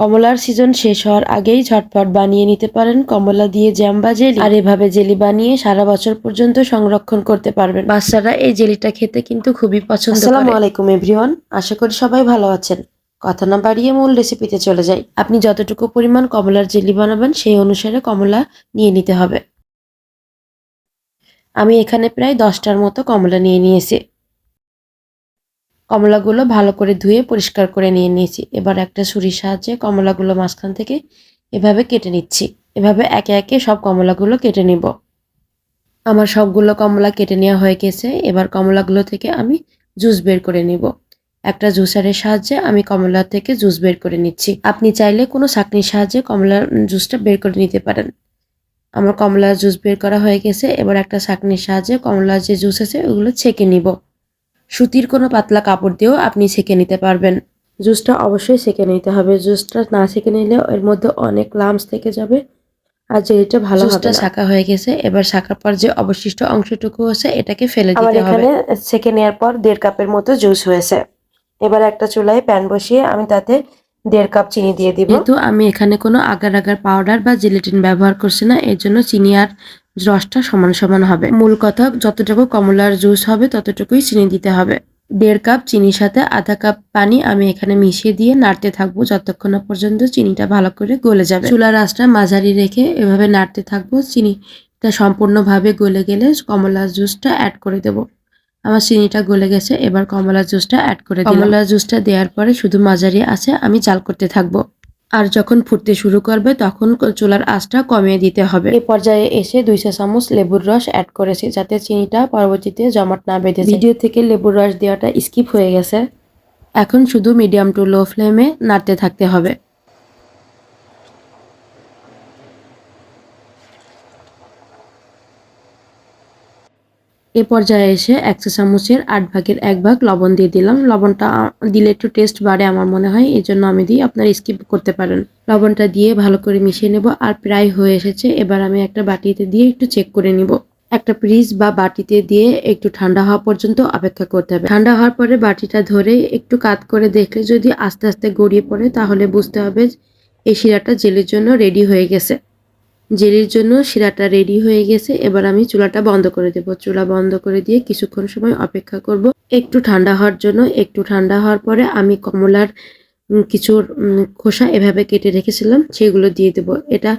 কমলার সিজন শেষ হওয়ার আগেই ঝটপট বানিয়ে নিতে পারেন কমলা দিয়ে জ্যাম বা জেলি। আর এভাবে জেলি বানিয়ে সারা বছর পর্যন্ত সংরক্ষণ করতে পারবেন। বাচ্চারা এই জেলিটা খেতে কিন্তু খুবই পছন্দ আসসালামু আলাইকুম এভরিওয়ান আশা করি সবাই ভালো আছেন। কথা না বাড়িয়ে মূল রেসিপিতে চলে যাই। আপনি যতটুকু পরিমাণ কমলার জেলি বানাবেন সেই অনুসারে কমলা নিয়ে নিতে হবে। আমি এখানে প্রায় দশটার মতো কমলা নিয়ে নিয়েছি। কমলাগুলো ভালো করে ধুয়ে পরিষ্কার করে নিয়ে নিয়েছি। এবার একটা ছুরির সাহায্যে কমলাগুলো মাঝখান থেকে এভাবে কেটে নিচ্ছি। এভাবে একে একে সব কমলাগুলো কেটে নিব। আমার সবগুলো কমলা কেটে নেওয়া হয়ে গেছে। এবার কমলাগুলো থেকে আমি জুস বের করে নিব। একটা জুসারের সাহায্যে আমি কমলা থেকে জুস বের করে নিচ্ছি। আপনি চাইলে কোনো ছাঁকনির সাহায্যে কমলার জুসটা বের করে নিতে পারেন। আমার কমলার জুস বের করা হয়ে গেছে। এবার একটা ছাঁকনির সাহায্যে কমলার যে জুস আছে ওগুলো ছেঁকে নিব। সুতির কোনো পাতলা কাপড় দিয়েও আপনি ছেঁকে নিতে পারবেন। জুসটা অবশ্যই সেঁকে নিতে হবে। জুসটা না সেঁকে নিলে এর মধ্যে অনেক লামস থেকে যাবে। আর জেলিটা ভালো জুসটা শাকা হয়ে গেছে। এবার শাকার পর যে অবশিষ্ট অংশটুকু আছে এটাকে ফেলে দিতে হবে। এখানে সেঁকে নেওয়ার পর দেড় কাপের মতো জুস হয়েছে। এবার একটা চুলায় প্যান বসিয়ে আমি তাতে দেড় কাপ চিনি দিয়ে দিব। যেহেতু আমি এখানে কোনো আগার আগার পাউডার বা জেলেটিন ব্যবহার করছি না এর জন্য চিনি আর রসটা সমান সমান হবে। মূল কথা, যতটুকু কমলার জুস হবে, ততটুকুই চিনি দিতে হবে। দেড় কাপ চিনির সাথে আধা কাপ পানি আমি এখানে মিশিয়ে দিয়ে নাড়তে থাকব যতক্ষণ পর্যন্ত চিনিটা ভালো করে গলে যাবে। চুলার আঁচটা মাঝারি রেখে এভাবে নাড়তে থাকব। চিনিটা সম্পূর্ণভাবে গলে গেলে কমলার জুসটা অ্যাড করে দেব। আমার চিনিটা গলে গেছে, এবার কমলার জুসটা অ্যাড করে কমলার জুসটা দেওয়ার পরে শুধু মাঝারি আছে, আমি জাল করতে থাকব। আর যখন ফুটতে শুরু করবে তখন চুলার আঁচটা কমিয়ে দিতে হবে। এই পর্যায়ে এসে দুই চা চামচ লেবুর রস অ্যাড করেছি যাতে চিনিটা পরবর্তীতে জমাট না বেঁধে ভিডিও থেকে লেবুর রস দেওয়াটা স্কিপ হয়ে গেছে। এখন শুধু মিডিয়াম টু লো ফ্লেমে নাড়তে থাকতে হবে। এ পর্যায়ে এসে এক চা চামচের আট ভাগের এক ভাগ লবণ দিয়ে দিলাম। লবণটা দিলে একটু টেস্ট বাড়ে আমার মনে হয় এই জন্য আমি দিই। আপনারা স্কিপ করতে পারেন। লবণটা দিয়ে ভালো করে মিশিয়ে নেব আর প্রায় হয়ে এসেছে। এবার আমি একটা বাটিতে দিয়ে একটু চেক করে নিব। একটা ফ্রিজ বা বাটিতে দিয়ে একটু ঠান্ডা হওয়া পর্যন্ত অপেক্ষা করতে হবে। ঠান্ডা হওয়ার পরে বাটিটা ধরে একটু কাত করে দেখলে যদি আস্তে আস্তে গড়িয়ে পড়ে, তাহলে বুঝতে হবে এই শিরাটা জেলের জন্য রেডি হয়ে গেছে। জেলির জন্য শিরাটা রেডি হয়ে গেছে। এবার আমি চুলাটা বন্ধ করে দেব। চুলা বন্ধ করে দিয়ে কিছুক্ষণ সময় অপেক্ষা করব। একটু ঠান্ডা হওয়ার জন্য, একটু ঠান্ডা হওয়ার পরে আমি কমলার কিছু খোসা এভাবে কেটে রেখেছিলাম, সেগুলো দিয়ে দেব। এটা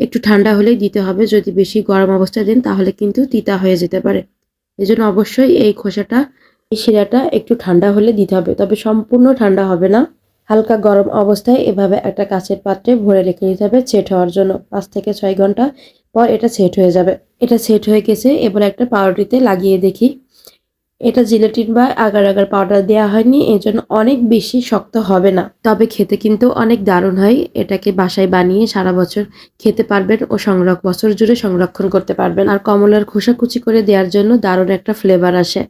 একটু ঠান্ডা হলেই দিতে হবে। যদি বেশি গরম অবস্থায় দেন, তাহলে কিন্তু তিতা হয়ে যেতে পারে। এজন্য অবশ্যই এই খোসাটা, এই শিরাটা একটু ঠান্ডা হলে দিতে হবে। তবে সম্পূর্ণ ঠান্ডা হবে না। হালকা গরম অবস্থায় এভাবে একটা কাঁচের পাত্রে ভরে রেখে দিতে হবে। সেট হওয়ার জন্য পাঁচ থেকে ছয় ঘণ্টা পর এটা সেট হয়ে যাবে। এটা সেট হয়ে গেছে, এবার একটা পাউরুটিতে লাগিয়ে দেখি। এটা জিলেটিন বা আগার আগার পাউডার দেওয়া হয়নি এই জন্য অনেক বেশি শক্ত হবে না। তবে খেতে কিন্তু অনেক দারুণ হয়। এটাকে বাসায় বানিয়ে সারা বছর খেতে পারবেন ও সংরক্ষ, বছর জুড়ে সংরক্ষণ করতে পারবেন। আর কমলার খোসা কুচি করে দেওয়ার জন্য দারুণ একটা ফ্লেভার আসে।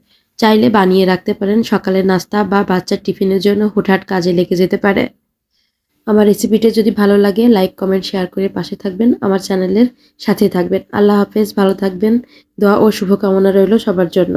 চাইলে বানিয়ে রাখতে পারেন সকালের নাস্তা বা বাচ্চার টিফিনের জন্য হুটহাট কাজে লেগে যেতে পারে। আমার রেসিপিটা যদি ভালো লাগে, লাইক, কমেন্ট, শেয়ার করে পাশে থাকবেন, আমার চ্যানেলের সাথে থাকবেন। আল্লাহ হাফেজ, ভালো থাকবেন। দোয়া ও শুভকামনা রইল সবার জন্য।